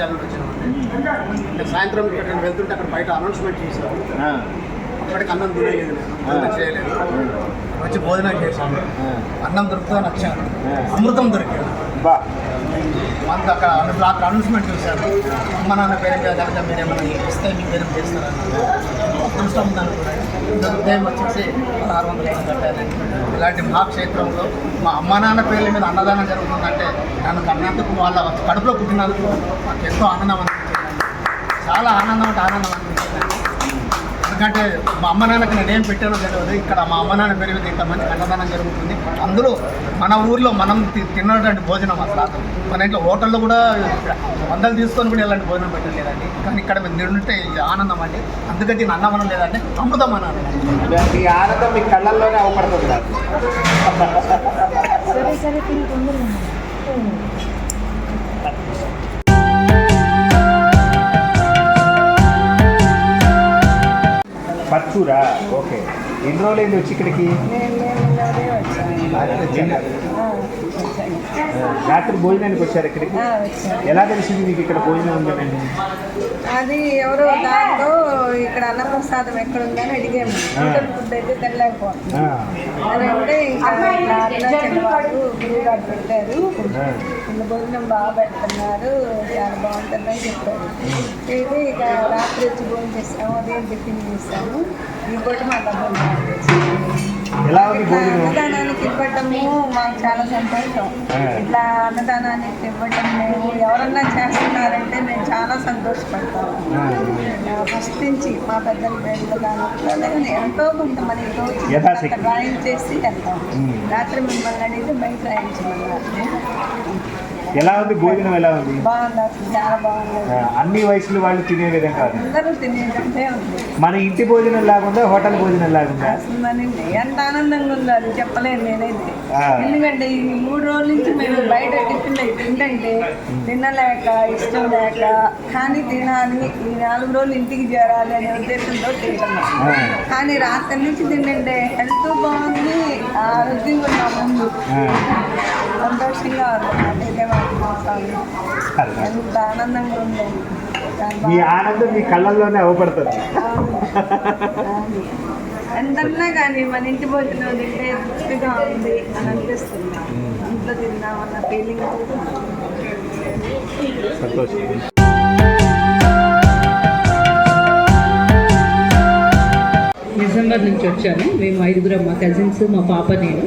చేయాలని వచ్చినామండి సాయంత్రం ఇక్కడ నేను వెళ్తుంటే అక్కడ బయట అనౌన్స్మెంట్ చేశారు. అప్పటికి అన్నం నేను. భోజనం చేయలేదు. వచ్చి భోజనం చేశాను. అన్నం దొరుకుతుందని వచ్చాను అమృతం దొరికాను మనకు అక్కడ అక్కడ అనౌన్స్మెంట్ చూశాను అమ్మ నాన్న పేరు కనుక మీరు ఏమైనా ఇస్తే మీ పేరు చేస్తారని అదృష్టం ఉందనుకున్నాను ఉదయం వచ్చేసి ఆరు వందల ఐదు కట్టారు ఇలాంటి మహాక్షేత్రంలో మా అమ్మ నాన్న పేర్ల మీద అన్నదానం జరుగుతుందంటే నన్ను కన్నందుకు వాళ్ళ కడుపులో పుట్టినందుకు నాకు ఎంతో ఆనందం అనిపించింది. చాలా ఆనందం అంటే ఆనందం అనిపించింది. ఎందుకంటే మా అమ్మ నాన్నకి నేను ఏం పెట్టానో తెలియదు ఇక్కడ మా అమ్మ నాన్న పేరు మీద ఇంతమంది అన్నదానం జరుగుతుంది. అందులో మన ఊర్లో మనం తి- తిన్నటువంటి భోజనం అసలు. మన ఇంట్లో హోటల్లో కూడా వందలు తీసుకొని కూడా ఇలాంటి భోజనం పెట్టలేదండి. కానీ ఇక్కడ మేము తింటుంటే ఇది ఆనందం అండి. అందుకే దీన్ని అన్నమనం లేదండి అమృతం అన్నాను మీ ఆనందం మీ కళ్ళల్లోనే అవపడుతుంది. నాకు. సరే సరే పచ్చూరా? ఓకే. ఎన్ని రోజులు అయింది వచ్చి ఇక్కడికి? రాత్రి భోజనానికి వచ్చారు ఇక్కడికి? ఎలా తెలిసింది మీకు ఇక్కడ భోజనం ఉందని అది ఎవరో దాంట్లో ఇక్కడ అన్నప్రసాదం ఎక్కడ ఉందని అడిగాము. ఫుడ్ అయితే తెల్లకపోతుంది అని అంటే ఇంకా పెట్టారు. వీళ్ళు భోజనం బాగా పెడుతున్నారు. చాలా బాగుంటుందని చెప్పారు. అయితే ఇక రాత్రి వచ్చి భోజనం చేసాము ఉదయం టిఫిన్ చేసాము ఇంకోటి మా అన్నదానానికి ఇవ్వటము మాకు చాలా సంతోషం. ఇట్లా అన్నదానానికి ఇవ్వటం మేము ఎవరన్నా చేస్తున్నారంటే మేము చాలా సంతోషపడతాము. ఫస్ట్ నుంచి మా పెద్దల పేర్లు కానీ ఎంతో కొంత యథాశక్తి. డ్రాయింగ్ చేసి వెళ్తాం. రాత్రి మిమ్మల్ని అడిగితే బయట రాయించమన్నారు ఎలా ఉంది? భోజనం ఎలా ఉంది? బాగుంది అసలు చాలా బాగుంది ఆ, అన్ని వయసుల వాళ్ళు తినే విధంగా మన ఇంటి భోజనం లాగుందా హోటల్ భోజనం లాగుందా? ఎంత ఆనందంగా ఉందో అది చెప్పలేను నేనైతే. ఎందుకంటే ఈ మూడు రోజుల నుంచి మేము బయట టిఫిన్ తింటే తినలేక ఇష్టం లేక కానీ తినాలి ఈ నాలుగు రోజులు ఇంటికి చేరాలి అనే ఉద్దేశంతో తింటున్నాం. కానీ రాత్రి నుంచి తింటే హెల్త్ బాగుంది. సంతోషంగా. ఎంత ఆనందంగా ఉంది మీ ఆనందం మీ కళ్ళల్లోనే అవపడుతుంది. ఎంతన్నా కానీ మన ఇంటి భోజనం తింటే తృప్తిగా ఉంది అని అనిపిస్తుంది. ఇంట్లో తిన్నామన్న ఫీలింగ్ సంతోషం. నిజామాబాద్ నుంచి వచ్చాను. మేము ఐదుగురం మా కజిన్స్ మా పాప నేను.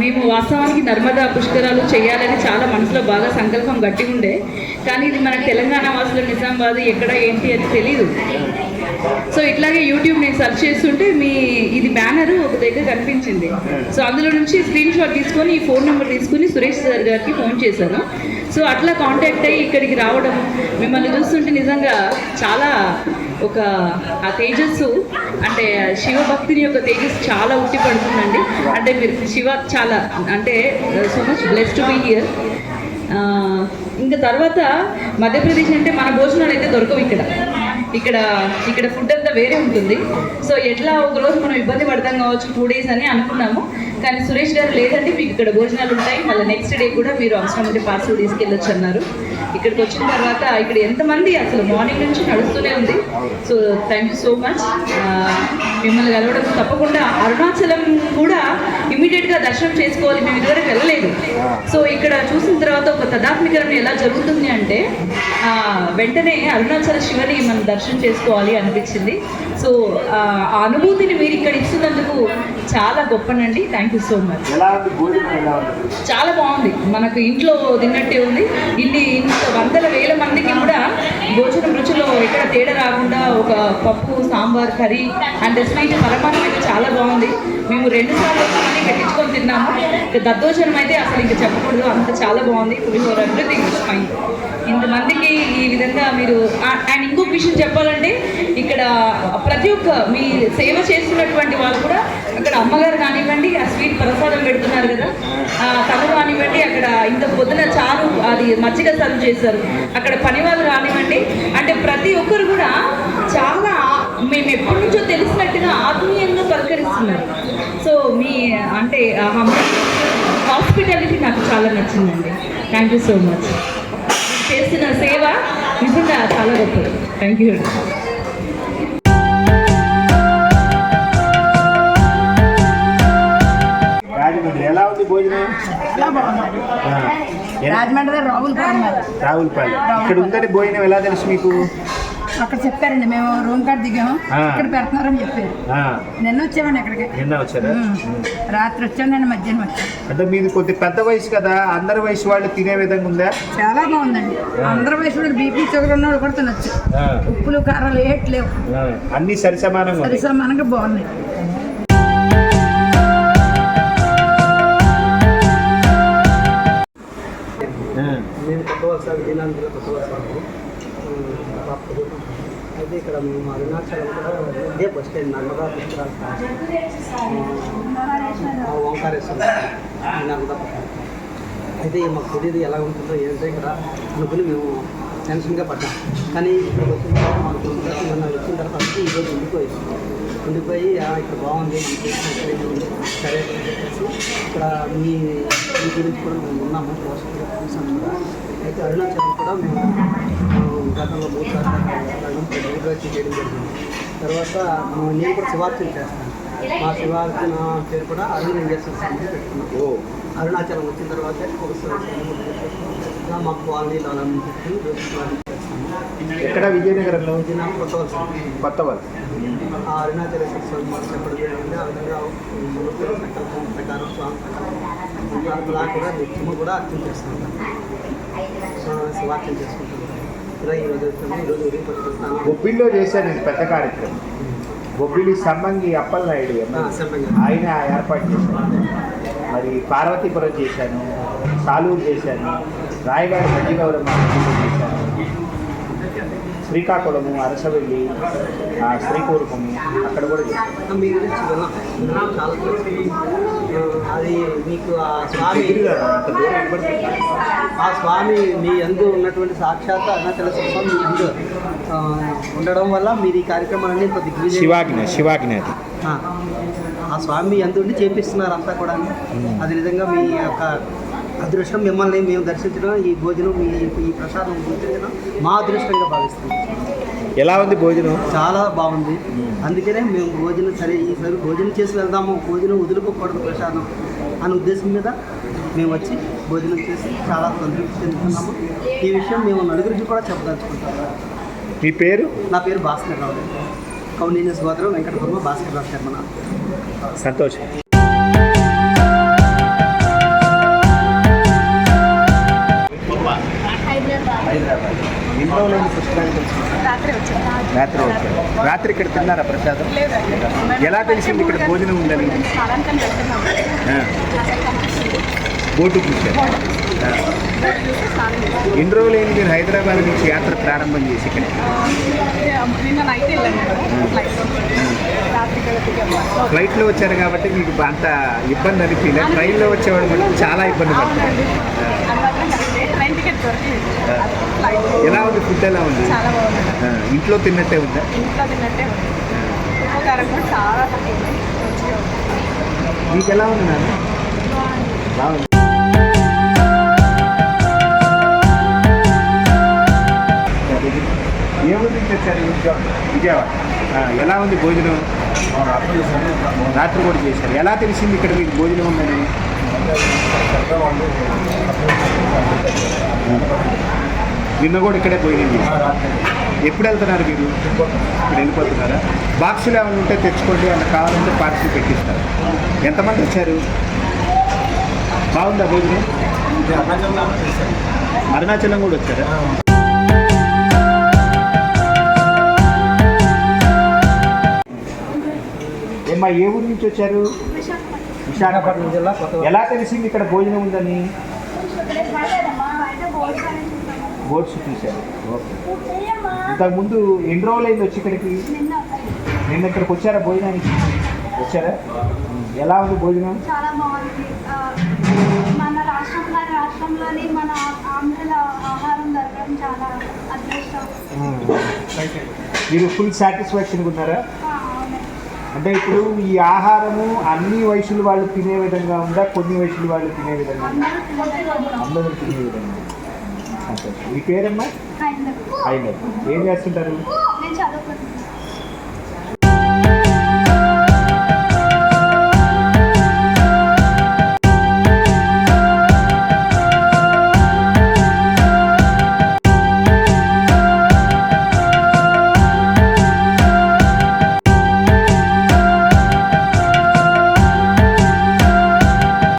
మేము వాస్తవానికి నర్మదా పుష్కరాలు చేయాలని చాలా మనసులో బాగా సంకల్పం గట్టి ఉండే. కానీ ఇది మనకు తెలంగాణ వాసులు నిజామాబాద్ ఎక్కడ ఏంటి అని తెలియదు సో ఇట్లాగే యూట్యూబ్ నేను సెర్చ్ చేస్తుంటే మీ ఇది బ్యానర్ ఒక దగ్గర కనిపించింది. సో అందులో నుంచి స్క్రీన్ షాట్ తీసుకొని ఈ ఫోన్ నెంబర్ తీసుకుని సురేష్ సార్ గారికి ఫోన్ చేశాను. సో అట్లా కాంటాక్ట్ అయ్యి ఇక్కడికి రావడం మిమ్మల్ని చూస్తుంటే నిజంగా చాలా ఒక ఆ తేజస్సు అంటే శివభక్తిని యొక్క తేజస్ చాలా ఉట్టి పడుతుందండి. అంటే మీరు శివ చాలా అంటే so much bless to be here ఇంకా తర్వాత మధ్యప్రదేశ్ అంటే మన భోజనాలు అయితే దొరకవు ఇక్కడ. ఇక్కడ ఇక్కడ ఫుడ్ అంతా వేరే ఉంటుంది. సో ఎట్లా ఒక రోజు మనం ఇబ్బంది పడతాం కావచ్చు టూ డేస్ అని అనుకున్నాము. కానీ సురేష్ గారు లేదండి మీకు ఇక్కడ భోజనాలు ఉంటాయి. మళ్ళీ నెక్స్ట్ డే కూడా మీరు అవసరం ఉంటే పార్సల్ తీసుకెళ్ళొచ్చు అన్నారు. ఇక్కడికి వచ్చిన తర్వాత ఇక్కడ ఎంతమంది అసలు మార్నింగ్ నుంచి నడుస్తూనే ఉంది. So thank you so much మిమ్మల్ని కలవడం తప్పకుండా అరుణాచలం కూడా ఇమీడియట్గా దర్శనం చేసుకోవాలి. మేము ఇదివరకు వెళ్ళలేదు. సో ఇక్కడ చూసిన తర్వాత ఒక తదాత్మికరణ ఎలా జరుగుతుంది అంటే uh, వెంటనే అరుణాచల శివని మనం దర్శనం చేసుకోవాలి అనిపించింది. సో ఆ అనుభూతిని మీరు ఇక్కడ ఇస్తున్నందుకు చాలా గొప్పనండి. థ్యాంక్ యూ సో మచ్ చాలా బాగుంది. మనకు ఇంట్లో తిన్నట్టే ఉంది. ఇన్ని ఇంత వందల వేల మందికి కూడా భోజనం రుచిలో ఎక్కడ తేడా రాకుండా ఒక పప్పు సాంబార్ కర్రీ అండ్ స్వీట్ పరమాన్నం అయితే చాలా బాగుంది. మేము రెండు సార్లు మనీ పెట్టించుకొని తిన్నాము. దద్దోజనం అయితే అసలు ఇంకా చెప్పకూడదు. అంత చాలా బాగుంది. పులిహోర ఎవ్రీథింగ్ ఫైన్ ఇంతమందికి ఈ విధంగా మీరు అండ్ ఇంకొక విషయం చెప్పాలంటే ఇక్కడ ప్రతి ఒక్క మీ సేవ చేస్తున్నటువంటి వాళ్ళు కూడా అక్కడ అమ్మగారు కానివ్వండి ఆ స్వీట్ ప్రసాదం పెడుతున్నారు కదా. ఆ, తను కానివ్వండి అక్కడ ఇంత పొద్దున చారు అది మజ్జిగ సర్వ్ చేశారు అక్కడ పని వాళ్ళు కానివ్వండి అంటే ప్రతి ఒక్కరు కూడా చాలా మేము ఎప్పటి నుంచో తెలిసినట్టుగా ఆత్మీయంగా పలకరిస్తున్నారు. సో మీ అంటే హాస్పిటాలిటీ నాకు చాలా నచ్చిందండి. థ్యాంక్ యూ సో మచ్ చేస్తున్న సేవ నిజంగా చాలా గొప్పది. థ్యాంక్ యూ రాజమండ్రి ఎలా ఉంది భోజనం? ఆ, ఎలా- రాజమండ్రి రాహుల్ పాలెం మరి. రావులపాలెం. ఇక్కడ ఉందని భోజనం ఎలా తెలుసు మీకు? అక్కడ చెప్పారండి మేము రూమ్ కార్డ్ దిగాము. ఇక్కడ పెడుతున్నారని చెప్పారు. ఆ, నిన్న వచ్చామండి ఇక్కడికి నిన్న వచ్చారా. రాత్రి వచ్చాను నేను మధ్యాహ్నం వచ్చాను అంటే మీది కొద్ది పెద్ద వయసు కదా అందరి వయసు వాళ్ళు తినే విధంగా ఉందా? చాలా బాగుందండి. అందరి వయసు బీపీ షుగర్ ఉన్న వాళ్ళు కూడా తినొచ్చు. ఉప్పులు కారాలు ఏటి లేవు. ఆ, అన్ని సరిసమానంగా ఉన్నాయి. సరిసమానంగా బాగున్నాయి. ఆ, నేను కొత్త వలస విజయనగరంలో కొత్త వలస అండి. ఉమ్, మా ప్రభుత్వం. అయితే ఇక్కడ మేము అరుణాచలం కూడా ఇదే బస్ స్టాండ్ నర్మదా పుష్కరాలు ఓంకారేశ్వరం నర్మదా అయితే మాకు తెలియదు ఎలా ఉంటుందో ఏంటో ఇక్కడ అనుకుని మేము టెన్షన్గా పడ్డాం. కానీ ఇక్కడ వచ్చిన తర్వాత మాకు తెలిసింది మొన్న వచ్చిన తర్వాత ఈరోజు ఉండిపోయింది ఉండిపోయి. ఇక్కడ బాగుంది ఇక్కడ సరే చెప్పేసి ఇక్కడ మీ గురించి కూడా మేము ఉన్నాము పోస్టులు కూడా. అయితే అరుణాచలం కూడా మేము గతంలో మూడు సార్లు చేయడం జరిగింది. తర్వాత నేను కూడా శివార్చన చేస్తాను. మా శివార్చన పేరు కూడా అరుణలింగేశ్వర స్వామి పెట్టుకున్నాం. ఓ. అరుణాచలం వచ్చిన తర్వాత ఒక మా కాలనీలో అలా పెట్టుకుని రోజు శివార్చన చేస్తాము ఎక్కడ? విజయనగరంలో? కొత్త వలస. అరుణాచలేశ్వర స్వామి జరిగింది. ఆ విధంగా ప్రకారం స్వామి అలా కూడా నిత్యము కూడా అర్చన చేస్తున్నాం చేసుకుంటున్నాం బొబ్బిల్లో చేశాను నేను పెద్ద కార్యక్రమం. బొబ్బిలి సంబంగి అప్పలనాయుడు. ఆయన ఏర్పాటు చేశాను మరి పార్వతీపురం చేశాను సాలూరు చేశాను రాయగారి మధ్యగౌరమ్మ చేశాను. శ్రీకాకుళము అరసవెల్లి ఆ, శ్రీకూర్మము అక్కడ కూడా చేశాను మీ గురించి విన్నాం విన్నాం చాలా తెలుసు. ఆ, అది మీకు ఆ స్వామి. ఆ స్వామి మీ అందు ఉన్నటువంటి సాక్షాత్ అరుణాచలేశ్వర స్వామి మీ అందు ఉండడం వల్ల మీరు ఈ కార్యక్రమాలన్నీ ఇంత దిగ్విజయం శివాజ్ఞ శివాజ్ఞ అది ఆ, స్వామి ఎందుండి చేపిస్తున్నారు అంతా కూడా అది నిజంగా మీ యొక్క అదృష్టం మిమ్మల్ని మేము దర్శించడం ఈ భోజనం మీ ఈ ప్రసాదం భుజించడం మా అదృష్టంగా భావిస్తున్నాం. ఎలా ఉంది భోజనం? చాలా బాగుంది. అందుకనే మేము భోజనం సరే ఈసారి భోజనం చేసి వెళ్దాము భోజనం వదులుకోకూడదు ప్రసాదం అనే ఉద్దేశం మీద మేము వచ్చి భోజనం చేసి చాలా సంతృప్తి చెందుతున్నాము. ఈ విషయం మేము నలుగురికి కూడా చెప్పదలుచుకుంటాము. మీ పేరు? నా పేరు భాస్కర్ రావు. కౌండిన్య సోదరం వెంకటపురమ భాస్కర్ రావు శర్మ సంతోషం. రాత్రి వచ్చారు. రాత్రి ఇక్కడ తిన్నారా ప్రసాదం? ఎలా తెలిసింది ఇక్కడ భోజనం ఉందని? బోటు చూశారు. ఎన్ని రోజులైంది మీరు హైదరాబాద్ నుంచి యాత్ర ప్రారంభం చేసి ఇక్కడ? ఫ్లైట్లో వచ్చారు కాబట్టి మీకు అంత ఇబ్బంది అనిపించలేదు. ట్రైన్లో వచ్చేవాడు మటుకు చాలా ఇబ్బంది పడుతుంది ఎలా ఉంది ఫుడ్ ఎలా ఉంది? చాలా బాగుంది. ఇంట్లో తిన్నట్టే ఉందా? ఇంట్లో తిన్నట్టే ఉంది. ఉప్పు కారం కూడా చాలా మీకు ఎలా ఉంది నాన్న? బాగుంది. ఏ ఊరు నుంచి వచ్చారు విజయవాడ. ఎలా ఉంది భోజనం? రాత్రి కూడా చేశారు. ఎలా తెలిసింది ఇక్కడ మీకు భోజనం ఉందని? నిన్న కూడా ఇక్కడే చేశారు ఎప్పుడు వెళ్తున్నారు మీరు? ఇప్పుడు వెళ్ళిపోతున్నారా? బాక్సులు ఏమైనా ఉంటే తెచ్చుకోండి అన్న కావాలంటే పార్సిల్ పెట్టిస్తారు. ఎంతమంది వచ్చారు? బాగుందా భోజనం? అరుణాచలం కూడా వచ్చారా? ఏమ్మా ఏ ఊరు నుంచి వచ్చారు? విశాఖపట్నం జిల్లా కొత్త ఎలా తెలిసింది ఇక్కడ భోజనం ఉందని? బోర్డ్స్ చూశారు ఓకే. ఇంతకుముందు ఎన్ని రోజులు అయింది వచ్చి ఇక్కడికి? నిన్న ఇక్కడికి వచ్చారా భోజనానికి? వచ్చారా? ఎలా ఉంది భోజనం? చాలా బాగుంది. ఆ, మన రాష్ట్రం మన రాష్ట్రంలోని మన ఆంధ్రల ఆహారం దొరకడం చాలా అదృష్టం. మీరు ఫుల్ సాటిస్ఫాక్షన్ ఉన్నారా. అంటే ఇప్పుడు ఈ ఆహారము అన్ని వయసుల వాళ్ళు తినే విధంగా ఉందా? కొన్ని వయసుల వాళ్ళు తినే విధంగా ఉందా? అందరూ తినే విధంగా. మీ పేరమ్మా? అయిన ఏం చేస్తుంటారు?